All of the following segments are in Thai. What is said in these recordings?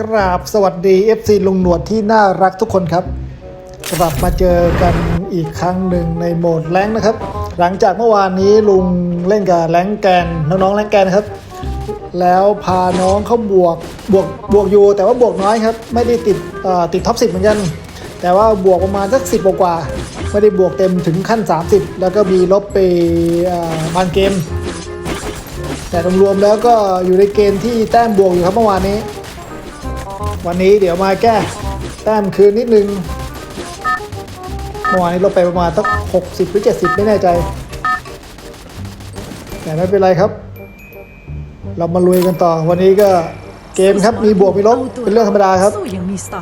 กราบสวัสดี FC ลุงหนวดที่น่ารักทุกคนครับ กลับมาเจอกันอีกครั้งหนึ่งในโหมดแรงนะครับ หลังจากเมื่อวานนี้ลุงเล่นกับแรงแกนน้องๆแรงแกนนะครับ แล้วพาน้องเขาบวกบวกบวกอยู่แต่ว่าบวกน้อยครับ ไม่ได้ติดติดท็อป10เหมือนกัน แต่ว่าบวกประมาณสักสิบกว่าไม่ได้บวกเต็มถึงขั้น 30 แล้วก็มีลบไปบางเกม แต่รวมๆแล้วก็อยู่ในเกณฑ์ที่แต้มบวกอยู่ครับเมื่อวานนี้ วันนี้เดี๋ยวมาแก้แต้มคืนนิดนึงเมื่อวานนี้ลดไปประมาณสัก60 หรือ 70 ไม่แน่ใจ แต่ไม่เป็นไรครับ เรามาลุยกันต่อ วันนี้ก็เกมครับมีบวกมีลบเป็นเรื่องธรรมดาครับ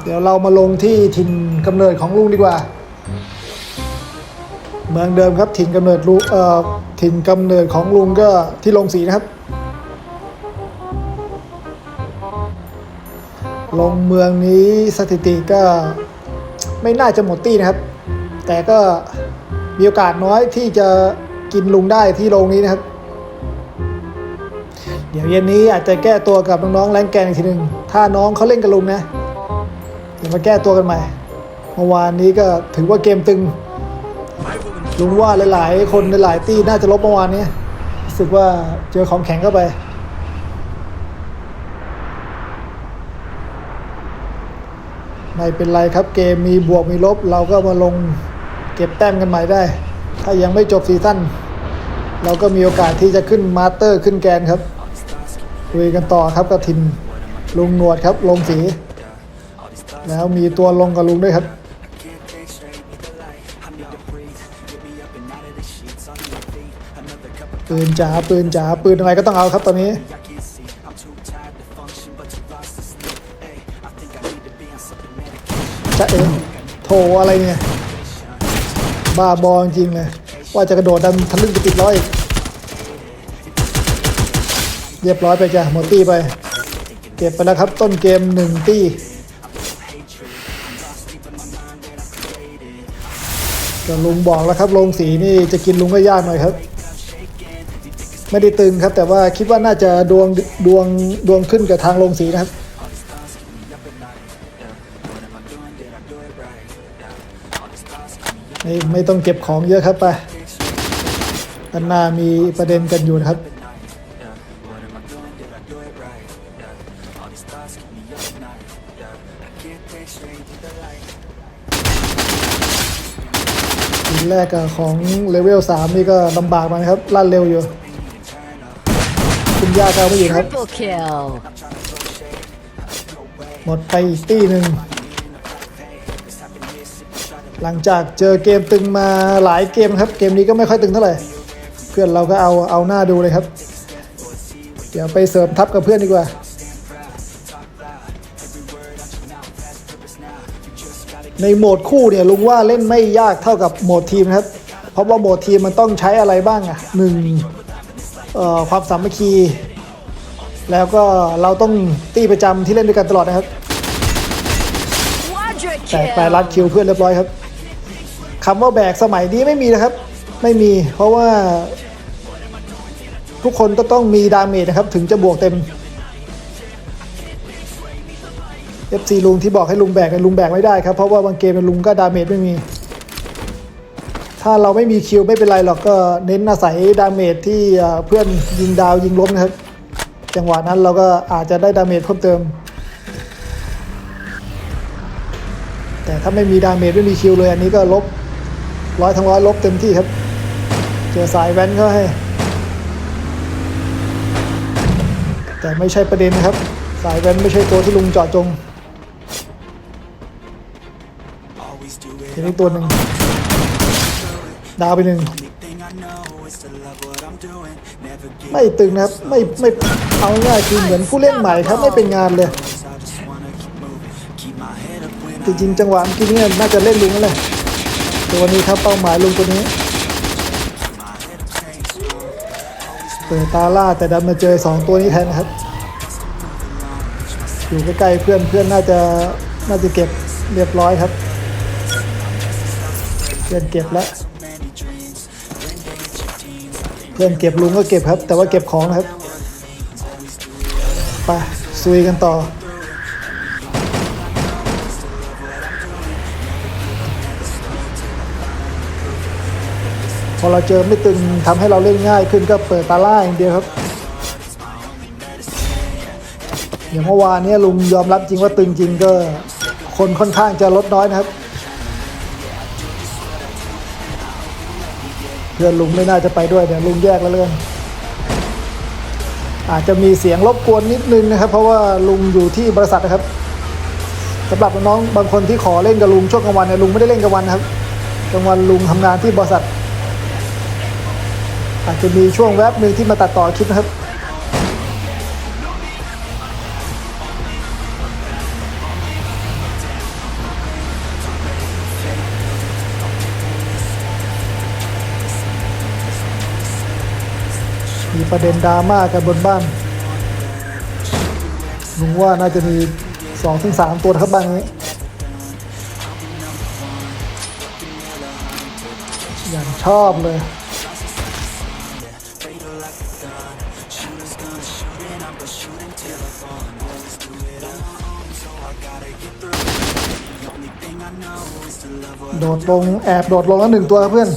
เดี๋ยวเรามาลงที่ถิ่นกำเนิดของลุงดีกว่า เมืองเดิมครับถิ่นกำเนิดลุงเอ่อถิ่นกำเนิดของลุงก็ที่ลงสีนะครับ ลงเมืองนี้สถิติก็ไม่น่าจะหมดตี้นะครับ แต่ก็มีโอกาสน้อยที่จะกินลุงได้ที่โรงนี้นะครับ เดี๋ยวเย็นนี้อาจจะแก้ตัวกับน้องๆแรงแกนอีกทีหนึ่งถ้าน้องเขาเล่นกับลุงนะเดี๋ยวมาแก้ตัวกันใหม่เมื่อวานนี้ก็ถือว่าเกมตึง ลุงว่าหลายๆ คนหลายๆตี้น่าจะลบเมื่อวานนี้รู้สึกว่าเจอของแข็งเข้าไป ไม่เป็นไรครับเกมมีบวกมีลบ เราก็มาลงเก็บแต้มกันใหม่ได้ ถ้ายังไม่จบซีซั่นเราก็มีโอกาสที่จะขึ้นมาสเตอร์ขึ้นแกนครับคุยกันต่อครับกับทิมลุงหนวดครับลงสี แล้วมีตัวลงกับลุงด้วยครับปืนจ๋าปืนจ๋าปืนอะไรก็ต้องเอาครับตอนนี้ จะเองโถอะไรเนี่ย บ้าบอจริงเลย ว่าจะกระโดดดันทะลึ่งไปติดร้อยเรียบร้อยไปจ้ะหมดตี้ไป เก็บไปแล้วครับต้นเกมหนึ่งตี้ก็ลุงบอกแล้วครับลงสีนี่จะกินลุงก็ยากหน่อยครับ ไม่ได้ตึงครับ แต่ว่าคิดว่าน่าจะดวงดวงดวงขึ้นกับทางลงสีนะครับ ไม่ไม่ต้องเก็บของเยอะครับไปด้านหน้ามีประเด็นกันอยู่นะครับทีแรกอะของเลเวล 3 นี่ก็ลำบากมานะครับลั่นเร็วอยู่ คุณย่าก็เอาไม่อยู่ครับ Triple kill หมดไปอีกตี้หนึ่ง หลังจากเจอเกมตึงมาหลายเกมครับ เกมนี้ก็ไม่ค่อยตึงเท่าไหร่ เพื่อนเราก็เอาเอาหน้าดูเลยครับ เดี๋ยวไปเสริมทัพกับเพื่อนดีกว่า ในโหมดคู่เนี่ยลุงว่าเล่นไม่ยากเท่ากับโหมดทีมครับ เพราะว่าโหมดทีมมันต้องใช้อะไรบ้างอะหนึ่งเอ่อความสามัคคี แล้วก็เราต้องตีประจำที่เล่นด้วยกันตลอดนะครับ แตกไปรัดคิวเพื่อนเรียบร้อยครับ คำว่าแบกสมัยนี้ไม่มีนะครับ ไม่มีเพราะว่า ทุกคนก็ต้องมีดาเมจนะครับ ถึงจะบวกเต็ม FC ลุงที่บอกให้ลุงแบกกันลุงแบกไม่ได้ครับ เพราะว่าบางเกมเนี่ยลุงก็ดาเมจไม่มี ถ้าเราไม่มีคิวไม่เป็นไรหรอกก็เน้นอาศัยดาเมจที่เพื่อนยิงดาวยิงล้มนะครับ จังหวะนั้นเราก็อาจจะได้ดาเมจเพิ่มเติม แต่ถ้าไม่มีดาเมจไม่มีคิวเลยอันนี้ก็ลบ ร้อยทั้งร้อยลบเต็มที่ครับ เจอสายแว้นเขาให้ แต่ไม่ใช่ประเด็นนะครับ สายแว้นไม่ใช่ตัวที่ลุงเจาะจงทีนี้ตัวหนึ่งดาวไปหนึ่งไม่ตึงนะครับ ไม่ไม่เอาง่ายคือเหมือนผู้เล่นใหม่ครับ ไม่เป็นงานเลย จริงๆจังหวะเมื่อกี้เนี่ยน่าจะเล่นลุงนั่นแหละ ตัวนี้ครับเป้าหมายลุงตัวนี้เปิดตาล่าแต่ดันมาเจอสองตัวนี้แทนนะครับ อยู่ใกล้ๆเพื่อนเพื่อนน่าจะน่าจะเก็บเรียบร้อยครับ เพื่อนเก็บแล้วเพื่อนเก็บลุงก็เก็บครับ แต่ว่าเก็บของนะครับไปซุยกันต่อ พอเราเจอไม่ตึงทำให้เราเล่นง่ายขึ้นก็เปิดตาล่าอย่างเดียวครับ อย่างเมื่อวานเนี้ลุงยอมรับจริงว่าตึงจริงก็ คนค่อนข้างจะลดน้อยนะครับ เพื่อนลุงไม่น่าจะไปด้วยเดี๋ยวลุงแยกแล้วเรื่องอาจจะมีเสียงรบกวนนิดนึงนะครับ เพราะว่าลุงอยู่ที่บริษัทนะครับสำหรับน้องบางคนที่ขอเล่นกับลุงช่วงกลางวันเนี่ยลุงไม่ได้เล่นกลางวันนะครับกลางวันลุงทำงานที่บริษัท อาจจะมีช่วงแวบหนึ่งที่มาตัดต่อคลิปนะครับมีประเด็นดราม่ากันบนบ้านลุงว่าน่าจะมีสองถึงสามตัวครับบ้านนี้ อย่างชอบเลย โดดลงแอบโดดลงแล้วหนึ่งตัวครับเพื่อน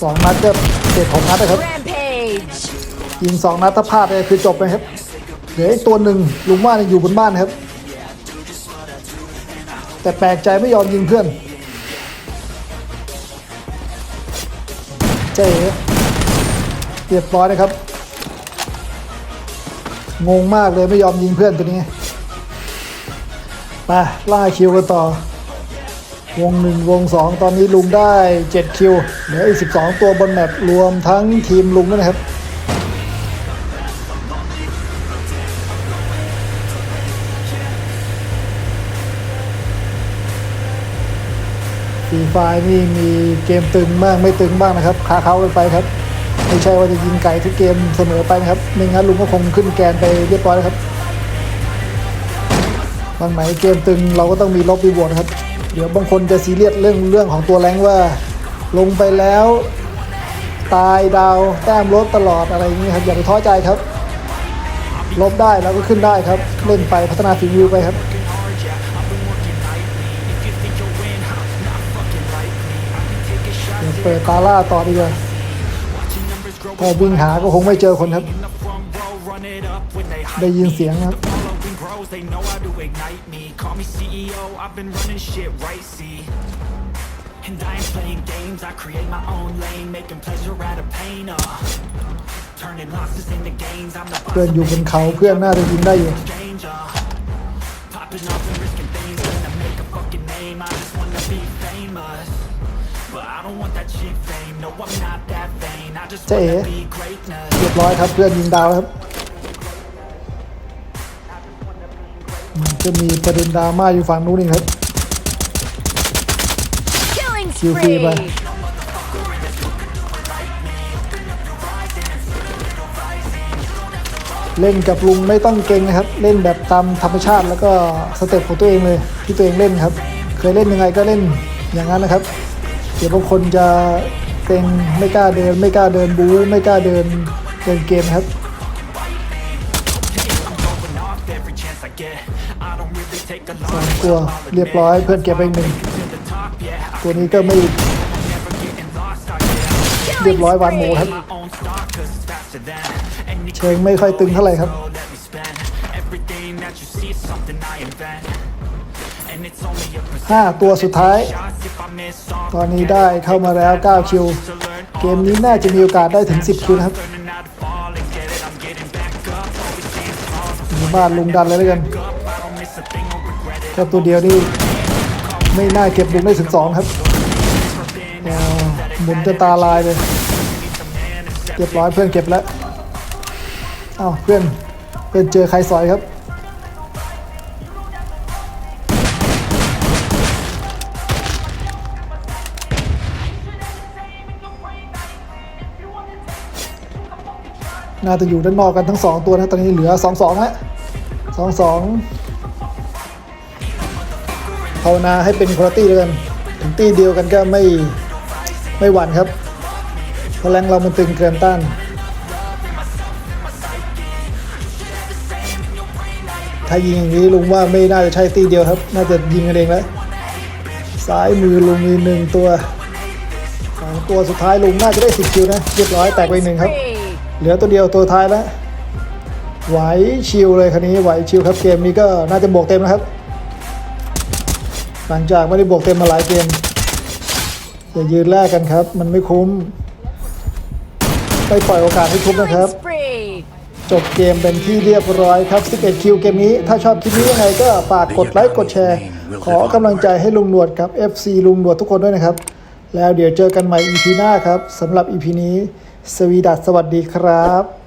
สองนัดก็เจ็ดหกนัดนะครับ Rampage! ยิงสองนัดถ้าพลาดเลยคือจบเลยครับเหลืออีกตัวหนึ่งลุงว่ายังอยู่บนบ้านครับ แต่แปลกใจไม่ยอมยิงเพื่อนเจ๊เรียบร้อยนะครับ งงมากเลยไม่ยอมยิงเพื่อนตัวนี้ไปล่าคิวกันต่อ วงหนึ่งวงสองตอนนี้ลุงได้7คิวเหลืออีก12ตัวบนแมปรวมทั้งทีมลุงด้วยนะครับฟรีไฟนี่มีเกมตึงบ้างไม่ตึงบ้างนะครับคาเขากันไปครับ ไม่ใช่ว่าจะยิงไก่ทุกเกมเสมอไปนะครับไม่งั้นลุงก็คงขึ้นแกนไปเรียบร้อยแล้วครับบางไหนเกมตึงเราก็ต้องมีลบรีบวร์ครับ เดี๋ยวบางคนจะซีเรียสเรื่องเรื่องของตัวแรงว่า ลงไปแล้ว ตายดาวแต้มลดตลอดอะไรอย่างนี้ครับอย่าไปท้อใจครับ ลบได้แล้วก็ขึ้นได้ครับ เล่นไปพัฒนาฝีมือไปครับเดี๋ยวเปิดตาล่าต่อดีกว่า พอวิ่งหาก็คงไม่เจอคนครับ ได้ยินเสียงครับ following grows, they know how to ignite me. Call me CEO, I've been running shit right, see. And I ain't playing games, I create my own lane, making pleasure out of pain, uh. Turning losses into gains, I'm the boss เพื่อนอยู่บนเขาเพื่อนน่าจะยิงได้อยู่ change, uh. Popping off and risking things, gonna make a fucking name. I just wanna be famous. But I don't want that cheap fame, no, I'm not that vain. I just เจ๊ wanna be greatness. เรียบร้อยครับเพื่อนยิงดาวครับมันจะมีประเด็นดราม่าอยู่ฝั่งนู้นนี่ครับ Killing Kill free spree! ไปเล่นกับลุงไม่ต้องเก่งนะครับ เล่นแบบตามธรรมชาติแล้วก็สเต็ปของตัวเองเลยที่ตัวเองเล่นครับ เคยเล่นยังไงก็เล่นอย่างนั้นนะครับ เดี๋ยวบางคนจะ ซ็งไม่กล้าเดิน ไม่กล้าเดินบูไม่กล้าเดินเดินเกมครับ สองตัวเรียบร้อยเพื่อนเก็บไปหนึ่งตัวนี้ก็ไม่เรียบร้อยวันหมูครับ เชิงไม่ค่อยตึงเท่าไหร่ครับ ห้าตัวสุดท้าย ตอนนี้ได้เข้ามาแล้ว 9 คิว เกมนี้น่าจะมีโอกาสได้ถึง 10 คิวครับมีบ้านลุงดันเลยแล้วกันแค่ตัวเดียวนี่ไม่น่าเก็บลุงได้ถึง 2 ครับแนวหมุนจะตาลายเลยเก็บร้อยเพื่อนเก็บแล้วอ้าวเพื่อนเพื่อนเจอใครสอยครับ น่าจะอยู่ด้านนอกกันทั้งสองตัวนะ ตอนนี้เหลือสองสองแล้วสองสองภาวนาให้เป็นคุณตี้แล้วกันถึงตี้เดียวกันก็ไม่ไม่หวั่นครับพราะแรงเรามันตึงเกินต้านถ้ายิงอย่างนี้ลุงว่าไม่น่าจะใช่ตีเดียวครับ น่าจะยิงกันเองแล้วซ้ายมือลุงมีหนึ่งตัวสองตัวสุดท้ายลุงน่าจะได้สิบคิวนะเรียบร้อยแตกไปหนึ่งครับ เหลือตัวเดียวตัวท้ายแล้วไหวชิวเลยคันนี้ไหวชิวครับเกมนี้ก็น่าจะบวกเต็มนะครับ หลังจากไม่ได้บวกเต็มมาหลายเกมอย่ายืนแลกกันครับ มันไม่คุ้มไปปล่อยโอกาสให้ทุบนะครับ จบเกมเป็นที่เรียบร้อยครับ 11 คิวเกมนี้ ถ้าชอบคลิปนี้ยังไงก็ฝากกดไลค์กดแชร์ ขอกำลังใจให้ลุงหนวดกับ FC ลุงหนวดทุกคนด้วยนะครับ แล้วเดี๋ยวเจอกันใหม่ EP หน้าครับสำหรับ EP นี้ สวีดัสสวัสดีครับ